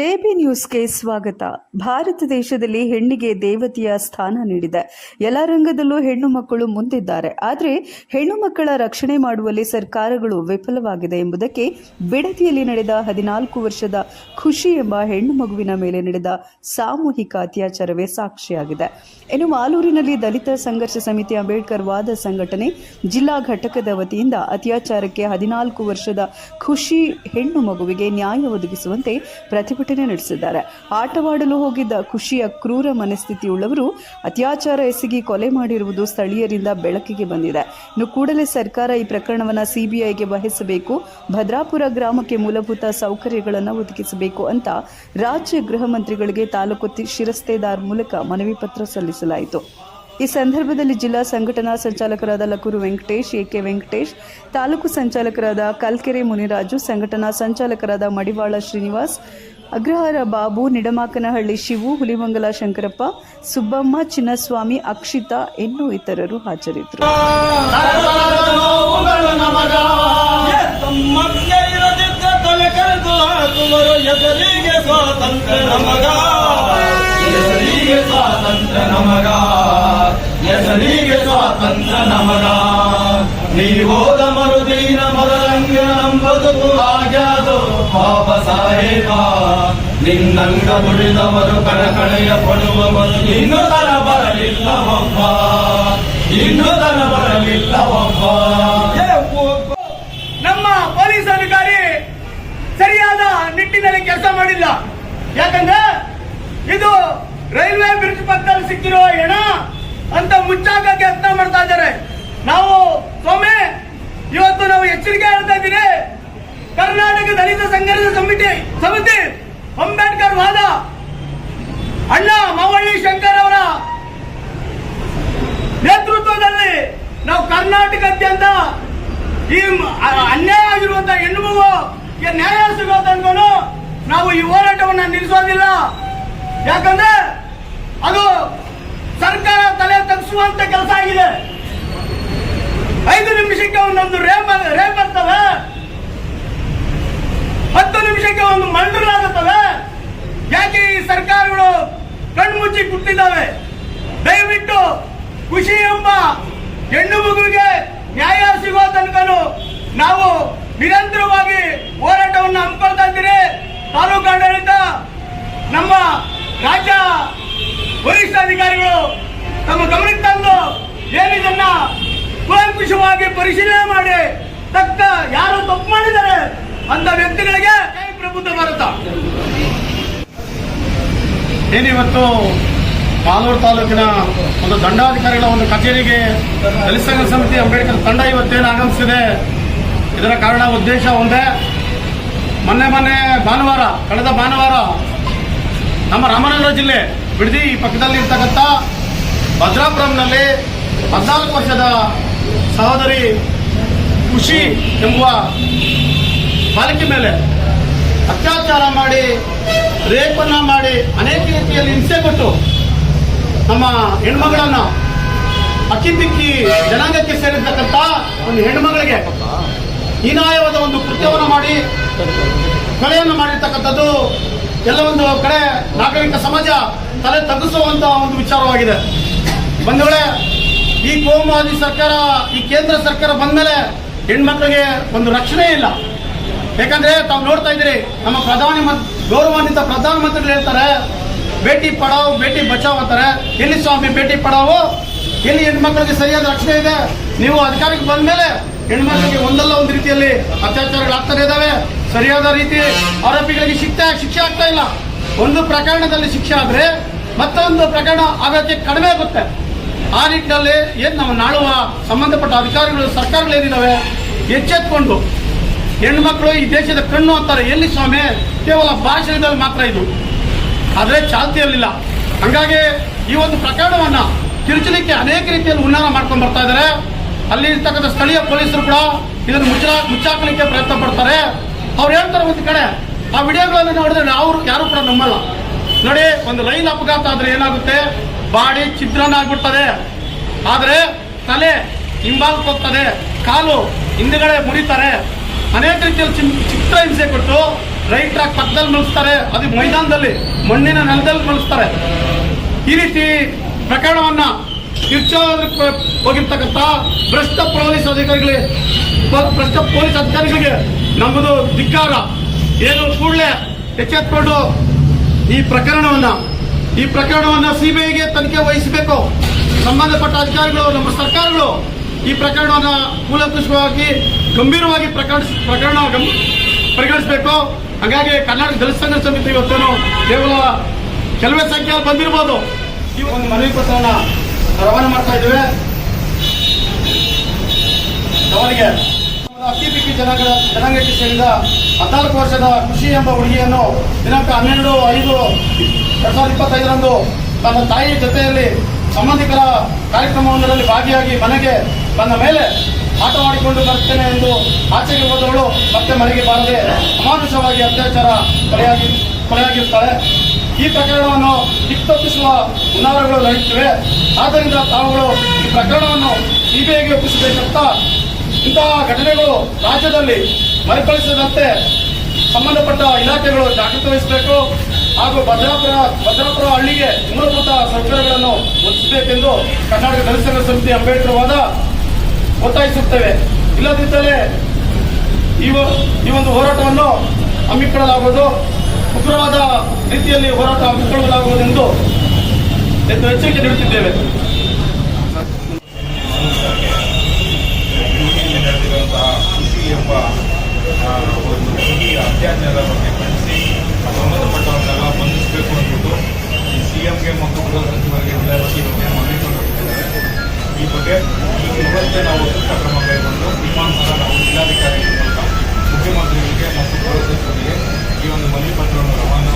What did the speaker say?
JB ನ್ಯೂಸ್ಗೆ ಸ್ವಾಗತ. ಭಾರತ ದೇಶದಲ್ಲಿ ಹೆಣ್ಣಿಗೆ ದೇವತೆಯ ಸ್ಥಾನ ನೀಡಿದೆ. ಎಲ್ಲ ರಂಗದಲ್ಲೂ ಹೆಣ್ಣು ಮಕ್ಕಳು ಮುಂದಿದ್ದಾರೆ. ಆದರೆ ಹೆಣ್ಣು ಮಕ್ಕಳ ರಕ್ಷಣೆ ಮಾಡುವಲ್ಲಿ ಸರ್ಕಾರಗಳು ವಿಫಲವಾಗಿದೆ ಎಂಬುದಕ್ಕೆ ಬಿಡದಿಯಲ್ಲಿ ನಡೆದ ಹದಿನಾಲ್ಕು ವರ್ಷದ ಖುಷಿ ಎಂಬ ಹೆಣ್ಣು ಮಗುವಿನ ಮೇಲೆ ನಡೆದ ಸಾಮೂಹಿಕ ಅತ್ಯಾಚಾರವೇ ಸಾಕ್ಷಿಯಾಗಿದೆ. ಇನ್ನು ಮಾಲೂರಿನಲ್ಲಿ ದಲಿತ ಸಂಘರ್ಷ ಸಮಿತಿ ಅಂಬೇಡ್ಕರ್ ವಾದ ಸಂಘಟನೆ ಜಿಲ್ಲಾ ಘಟಕದ ವತಿಯಿಂದ ಅತ್ಯಾಚಾರಕ್ಕೆ ಹದಿನಾಲ್ಕು ವರ್ಷದ ಖುಷಿ ಹೆಣ್ಣು ಮಗುವಿಗೆ ನ್ಯಾಯ ಒದಗಿಸುವಂತೆ ಪ್ರತಿಭಟನೆ ನಡೆಸಿದ್ದಾರೆ. ಆಟವಾಡಲು ಹೋಗಿದ್ದ ಖುಷಿಯ ಕ್ರೂರ ಮನಸ್ಥಿತಿಯುಳ್ಳವರು ಅತ್ಯಾಚಾರ ಎಸಗಿ ಕೊಲೆ ಮಾಡಿರುವುದು ಸ್ಥಳೀಯರಿಂದ ಬೆಳಕಿಗೆ ಬಂದಿದೆ. ಇನ್ನು ಕೂಡಲೇ ಸರ್ಕಾರ ಈ ಪ್ರಕರಣವನ್ನು ಸಿಬಿಐಗೆ ವಹಿಸಬೇಕು. ಭದ್ರಾಪುರ ಗ್ರಾಮಕ್ಕೆ ಮೂಲಭೂತ ಸೌಕರ್ಯಗಳನ್ನು ಒದಗಿಸಬೇಕು ಅಂತ ರಾಜ್ಯ ಗೃಹ ಮಂತ್ರಿಗಳಿಗೆ ತಾಲೂಕು ಶಿರಸ್ತೇದಾರ್ ಮೂಲಕ ಮನವಿ ಪತ್ರ ಸಲ್ಲಿಸಲಾಯಿತು. ಈ ಸಂದರ್ಭದಲ್ಲಿ ಜಿಲ್ಲಾ ಸಂಘಟನಾ ಸಂಚಾಲಕರಾದ ಲಕೂರು ವೆಂಕಟೇಶ್ ಎಕೆ ವೆಂಕಟೇಶ್, ತಾಲೂಕು ಸಂಚಾಲಕರಾದ ಕಲ್ಕೆರೆ ಮುನಿರಾಜು, ಸಂಘಟನಾ ಸಂಚಾಲಕರಾದ ಮಡಿವಾಳ ಶ್ರೀನಿವಾಸ್ ಅಗ್ರಹಾರ ಬಾಬು ನಿಡಮಾಕನಹಳ್ಳಿ ಶಿವು ಹುಲಿಮಂಗಲ ಶಂಕರಪ್ಪ ಸುಬ್ಬಮ್ಮ ಚಿನ್ನಸ್ವಾಮಿ ಅಕ್ಷಿತಾ ಇನ್ನೂ ಇತರರು ಹಾಜರಿದ್ದರು. ಸ್ವಾತಂತ್ರ ನಮಗ. ಸಾಹೇಬ ನಿನ್ನಂಗ ಉಳಿದವರು ಕಣಕಣೆಯ ಪಡುವವರು ಇನ್ನು ತನ ಬರಲಿಲ್ಲ ಒಬ್ಬ ಇನ್ನೂ ತರ ಬರಲಿಲ್ಲ ಒಬ್ಬ ನಮ್ಮ ಪೊಲೀಸ್ ಅಧಿಕಾರಿ ಸರಿಯಾದ ನಿಟ್ಟಿನಲ್ಲಿ ಕೆಲಸ ಮಾಡಿಲ್ಲ. ಯಾಕಂದ್ರೆ ಇದು ರೈಲ್ವೆ ಬ್ರಿಡ್ಜ್ ಪಕ್ಕದಲ್ಲಿ ಸಿಕ್ಕಿರೋ ಹೆಣ ಅಂತ ಮುಚ್ಚಾಕಕ್ಕೆ ಯತ್ನ ಮಾಡ್ತಾ ಇದ್ದಾರೆ. ನಾವು ಸ್ವಾಮಿ ಇವತ್ತು ನಾವು ಎಚ್ಚರಿಕೆ ಹೇಳ್ತಾ ಇದ್ದೀರಿ ಕರ್ನಾಟಕ ದಲಿತ ಸಂಘರ್ಷ ಸಮಿತಿ ಸಮಿತಿ ಅಂಬೇಡ್ಕರ್ ವಾದ. ಅಣ್ಣ ಮಾವಳ್ಳಿ ಶಂಕರ್ ಅವರ ನೇತೃತ್ವದಲ್ಲಿ ನಾವು ಕರ್ನಾಟಕದಾದ್ಯಂತ ಈ ಅನ್ಯಾಯ ಆಗಿರುವಂತಹ ಹೆಣ್ಣು ಮಗುಗೆ ನ್ಯಾಯ ಸಿಗೋ ತನಕ ನಾವು ಈ ಹೋರಾಟವನ್ನು ನಿಲ್ಲಿಸೋದಿಲ್ಲ. ಯಾಕಂದ್ರೆ ಅದು ಸರ್ಕಾರ ತಲೆ ತಗ್ಸುವಂತ ಕೆಲಸ ಆಗಿದೆ. ಐದು ನಿಮಿಷಕ್ಕೆ ಒಂದೊಂದು ರೇಪ್ ರೇಪ್ ಬರ್ತವೆ ಹತ್ತು ನಿಮಿಷಕ್ಕೆ ಒಂದು ಮಂಡಲಾಗುತ್ತವೆ ಯಾಕೆ ಈ ಸರ್ಕಾರಗಳು ಕಣ್ಮುಚ್ಚಿ ಕುಟ್ಟಿದ್ದಾವೆ? ದಯವಿಟ್ಟು ಖುಷಿ ಎಂಬ ಹೆಣ್ಣು ಮಗುವಿಗೆ ನ್ಯಾಯ ಸಿಗೋ ತನಕ ನಾವು ನಿರಂತರವಾಗಿ ಹೋರಾಟವನ್ನು ಹಮ್ಮಿಕೊಳ್ತಾ ಇದ್ದೀರಿ. ತಾಲೂಕು ಆಡಳಿತ, ನಮ್ಮ ರಾಜ್ಯ ವರಿಷ್ಠಾಧಿಕಾರಿಗಳು ತಮ್ಮ ಗಮನಕ್ಕೆ ತಂದು ಏನಿದನ್ನ ಕೂಲಂಕುಷವಾಗಿ ಪರಿಶೀಲನೆ ಮಾಡಿ, ತಕ್ಕ ಅಂತ ವ್ಯಕ್ತಿಗಳಿಗೆ ಪ್ರಬುದ್ಧ ಭಾರತ. ಏನಿವತ್ತು ಮಾಲೂರು ತಾಲೂಕಿನ ಒಂದು ದಂಡಾಧಿಕಾರಿಗಳ ಒಂದು ಕಚೇರಿಗೆ ದಲಿತ ಸಮಿತಿ ಅಂಬೇಡ್ಕರ್ ತಂಡ ಇವತ್ತೇನು ಆಗಮಿಸಿದೆ? ಇದರ ಕಾರಣ ಉದ್ದೇಶ ಒಂದೇ. ಮೊನ್ನೆ ಮೊನ್ನೆ ಭಾನುವಾರ, ಕಳೆದ ಭಾನುವಾರ ನಮ್ಮ ರಾಮನಗರ ಜಿಲ್ಲೆ ಬಿಡದಿ ಪಕ್ಕದಲ್ಲಿ ಇರ್ತಕ್ಕಂಥ ಭದ್ರಾಪುರಂನಲ್ಲಿ ಹದಿನಾಲ್ಕು ವರ್ಷದ ಸಹೋದರಿ ಖುಷಿ ಎಂಬುವ ಬಾಲಕಿ ಮೇಲೆ ಅತ್ಯಾಚಾರ ಮಾಡಿ, ರೇಪನ್ನ ಮಾಡಿ ಅನೇಕ ರೀತಿಯಲ್ಲಿ ಹಿಂಸೆ ಕೊಟ್ಟು ನಮ್ಮ ಹೆಣ್ಮಗಳನ್ನು ಅಕ್ಕಿ ದಿಕ್ಕಿ ಜನಾಂಗಕ್ಕೆ ಸೇರಿರ್ತಕ್ಕಂಥ ಒಂದು ಹೆಣ್ಮಗಳಿಗೆ ಹೀನಾಯವಾದ ಒಂದು ಕೃತ್ಯವನ್ನು ಮಾಡಿ ಕೊಲೆಯನ್ನು ಮಾಡಿರ್ತಕ್ಕಂಥದ್ದು ಒಂದು ಕಡೆ ನಾಗರಿಕ ಸಮಾಜ ತಲೆ ತಗ್ಗಿಸುವಂತ ಒಂದು ವಿಚಾರವಾಗಿದೆ. ಬಂಧುಗಳೇ, ಈ ಕೋಮುವಾದಿ ಸರ್ಕಾರ, ಈ ಕೇಂದ್ರ ಸರ್ಕಾರ ಬಂದ ಮೇಲೆ ಹೆಣ್ಮಕ್ಳಿಗೆ ಒಂದು ರಕ್ಷಣೆ ಇಲ್ಲ. ಯಾಕಂದ್ರೆ ತಾವು ನೋಡ್ತಾ ಇದ್ದೀರಿ, ನಮ್ಮ ಪ್ರಧಾನಿ ಗೌರವಾನ್ವಿತ ಪ್ರಧಾನಮಂತ್ರಿ ಹೇಳ್ತಾರೆ ಭೇಟಿ ಪಡಾವ್ ಭೇಟಿ ಬಚಾವ್ ಅಂತಾರೆ. ಎಲ್ಲಿ ಸ್ವಾಮಿ ಭೇಟಿ ಪಡಾವು? ಎಲ್ಲಿ ಹೆಣ್ಮಕ್ಳಿಗೆ ಸರಿಯಾದ ರಕ್ಷಣೆ ಇದೆ? ನೀವು ಅಧಿಕಾರಕ್ಕೆ ಬಂದ ಮೇಲೆ ಹೆಣ್ಮಕ್ಳಿಗೆ ಒಂದಲ್ಲ ಒಂದು ರೀತಿಯಲ್ಲಿ ಅತ್ಯಾಚಾರಗಳಾಗ್ತಾನೆ ಇದಾವೆ ಸರಿಯಾದ ರೀತಿ ಆರೋಪಿಗಳಿಗೆ ಶಿಕ್ಷೆ ಶಿಕ್ಷೆ ಆಗ್ತಾ ಇಲ್ಲ. ಒಂದು ಪ್ರಕರಣದಲ್ಲಿ ಶಿಕ್ಷೆ ಆದ್ರೆ ಮತ್ತೊಂದು ಪ್ರಕರಣ ಆಗೋಕ್ಕೆ ಕಡಿಮೆ ಆಗುತ್ತೆ. ಆ ನಿಟ್ಟಿನಲ್ಲಿ ಏನು ನಾವು ನಾಳುವ ಸಂಬಂಧಪಟ್ಟ ಅಧಿಕಾರಿಗಳು, ಸರ್ಕಾರಗಳು ಏನಿದ್ದಾವೆ ಎಚ್ಚೆತ್ಕೊಂಡು ಹೆಣ್ಮಕ್ಳು ಈ ದೇಶದ ಕಣ್ಣು ಅಂತಾರೆ. ಎಲ್ಲಿ ಸ್ವಾಮಿ? ಕೇವಲ ಭಾಷಣದಲ್ಲಿ ಮಾತ್ರ ಇದು. ಆದರೆ ಚಾಲ್ತಿಯಲ್ಲಿಲ್ಲ. ಹಂಗಾಗಿ ಈ ಒಂದು ಪ್ರಕರಣವನ್ನ ತಿರುಚಲಿಕ್ಕೆ ಅನೇಕ ರೀತಿಯಲ್ಲಿ ಉನ್ನಾರ ಮಾಡ್ಕೊಂಡು ಬರ್ತಾ ಇದ್ದಾರೆ. ಅಲ್ಲಿ ಇರ್ತಕ್ಕಂಥ ಸ್ಥಳೀಯ ಪೊಲೀಸರು ಕೂಡ ಇದನ್ನು ಮುಚ್ಚಲ ಮುಚ್ಚಾಕಲಿಕ್ಕೆ ಪ್ರಯತ್ನ ಪಡ್ತಾರೆ. ಅವ್ರು ಹೇಳ್ತಾರೆ ಒಂದು ಕಡೆ, ಆ ವಿಡಿಯೋಗಳನ್ನು ನೋಡಿದ್ರೆ ಅವರು ಯಾರು ಕೂಡ ನಂಬಲ್ಲ. ನೋಡಿ, ಒಂದು ಲೈನ್ ಅಪಘಾತ ಆದ್ರೆ ಏನಾಗುತ್ತೆ? ಬಾಡಿ ಚಿತ್ರಣ ಆಗ್ಬಿಡ್ತದೆ ಆದರೆ ತಲೆ ಹಿಂಬಾಲಕ್ಕೆ ಹೋಗ್ತದೆ ಕಾಲು ಹಿಂದುಗಡೆ ಮುರಿತಾರೆ. ಅನೇಕ ರೀತಿಯಲ್ಲಿ ಚಿನ್- ಚಿತ್ರ ಹಿಂಸೆ ಕೊಟ್ಟು ಟ್ರ್ಯಾಕ್ ಪಕ್ಕದಲ್ಲಿ ಮಲಗಿಸ್ತಾರೆ ಅದು ಮೈದಾನದಲ್ಲಿ, ಮಣ್ಣಿನ ನೆಲದಲ್ಲಿ ಮಲಗಿಸ್ತಾರೆ ಈ ರೀತಿ ಪ್ರಕರಣವನ್ನ ಕಿರ್ಚೋದಕ್ಕೆ ಹೋಗಿರ್ತಕ್ಕಂಥ ಭ್ರಷ್ಟ ಪೊಲೀಸ್ ಅಧಿಕಾರಿಗಳಿಗೆ ಭ್ರಷ್ಟ ಪೊಲೀಸ್ ಅಧಿಕಾರಿಗಳಿಗೆ ನಮ್ಮದು ಧಿಕ್ಕಾರ. ಏನು ಕೂಡಲೇ ಎಚ್ಚೆತ್ಕೊಂಡು ಈ ಪ್ರಕರಣವನ್ನ ಈ ಪ್ರಕರಣವನ್ನ ಸಿಬಿಐಗೆ ತನಿಖೆ ವಹಿಸಬೇಕು. ಸಂಬಂಧಪಟ್ಟ ಅಧಿಕಾರಿಗಳು, ನಮ್ಮ ಸರ್ಕಾರಗಳು ಈ ಪ್ರಕರಣವನ್ನು ಕೂಲಂಕುಷವಾಗಿ ಗಂಭೀರವಾಗಿ ಪ್ರಕರಣ ಪ್ರಕರಣ ಪರಿಗಣಿಸಬೇಕು. ಹಾಗಾಗಿ ಕರ್ನಾಟಕ ದಲಿತ ಸಮಿತಿ ಇವತ್ತೇನು ಕೇವಲ ಕೆಲವೇ ಸಂಖ್ಯೆಯಲ್ಲಿ ಬಂದಿರಬಹುದು ಈ ಒಂದು ಮನವಿ ಪತ್ರವನ್ನ ರವಾನೆ ಮಾಡ್ತಾ ಇದ್ದೇವೆ. ಅವರಿಗೆ ಅತಿ ಬಿಕ್ಕಿ ಜನಾಂಗ ಜನಾಂಗಕ್ಕೆ ಸೇರಿದ ಹದಿನಾಲ್ಕು ವರ್ಷದ ಖುಷಿ ಎಂಬ ಹುಡುಗಿಯನ್ನು ದಿನಾಂಕ ಹನ್ನೆರಡು ಐದು ಎರಡ್ ಸಾವಿರದ ಇಪ್ಪತ್ತೈದರಂದು ತನ್ನ ತಾಯಿ ಜೊತೆಯಲ್ಲಿ ಸಂಬಂಧಿಕರ ಕಾರ್ಯಕ್ರಮವೊಂದರಲ್ಲಿ ಭಾಗಿಯಾಗಿ ಮನೆಗೆ ಬಂದ ಮೇಲೆ ಆಟವಾಡಿಕೊಂಡು ಬರ್ತೇನೆ ಎಂದು ಆಚೆಗೆ ಹೋದವಳು ಮತ್ತೆ ಮನೆಗೆ ಬಾರದೆ ಅಮಾನುಷವಾಗಿ ಅತ್ಯಾಚಾರ ಕೊಲೆಯಾಗಿ ಕೊಲೆಯಾಗಿರ್ತಾಳೆ ಈ ಪ್ರಕರಣವನ್ನು ಕಿತ್ತೊಪ್ಪಿಸುವ ಹುನ್ನಾರಗಳು ನಡೆಯುತ್ತಿವೆ. ಆದ್ದರಿಂದ ತಾವುಗಳು ಈ ಪ್ರಕರಣವನ್ನು ಸಿಬಿಐಗೆ ಒಪ್ಪಿಸಬೇಕಂತ ಇಂತಹ ಘಟನೆಗಳು ರಾಜ್ಯದಲ್ಲಿ ಮರುಕಳಿಸದಂತೆ ಸಂಬಂಧಪಟ್ಟ ಇಲಾಖೆಗಳು ಜಾಗೃತಿ ವಹಿಸಬೇಕು ಹಾಗೂ ಭದ್ರಾಪುರ ಭದ್ರಾಪುರ ಹಳ್ಳಿಗೆ ಮೂಲಭೂತ ಸೌಕರ್ಯಗಳನ್ನು ಒದಗಿಸಬೇಕೆಂದು ಕರ್ನಾಟಕ ದಲಿತ ಸಮಿತಿ ಅಂಬೇಡ್ಕರ್ ವಾದ ಒತ್ತಾಯಿಸುತ್ತೇವೆ. ಇಲ್ಲದಿದ್ದರೆ ಈ ಒಂದು ಹೋರಾಟವನ್ನು ಹಮ್ಮಿಕೊಳ್ಳಲಾಗುವುದು. ಉಗ್ರವಾದ ರೀತಿಯಲ್ಲಿ ಹೋರಾಟ ಹಮ್ಮಿಕೊಳ್ಳಲಾಗುವುದೆಂದು ಎಚ್ಚರಿಕೆ ನೀಡುತ್ತಿದ್ದೇವೆ. ಖುಷಿ ಎಂಬ ಒಂದು ಈ ಬಗ್ಗೆ ಬಂಧಿಸಬೇಕು ಈ ಸಿ ಎಂಗೆ ಈ ಬಗ್ಗೆ ಇವತ್ತೇ ನಾವು ಸೂಕ್ತ ಕ್ರಮ ಕೈಗೊಂಡು ವಿಮಾನದ ನಾವು ಜಿಲ್ಲಾಧಿಕಾರಿಗಳ ಮೂಲಕ ಮುಖ್ಯಮಂತ್ರಿಗಳಿಗೆ ಮತ್ತು ಗೃಹ ಸಚಿವರಿಗೆ ಈ ಒಂದು ಮನವಿ ಪತ್ರವನ್ನು ರವಾನೆ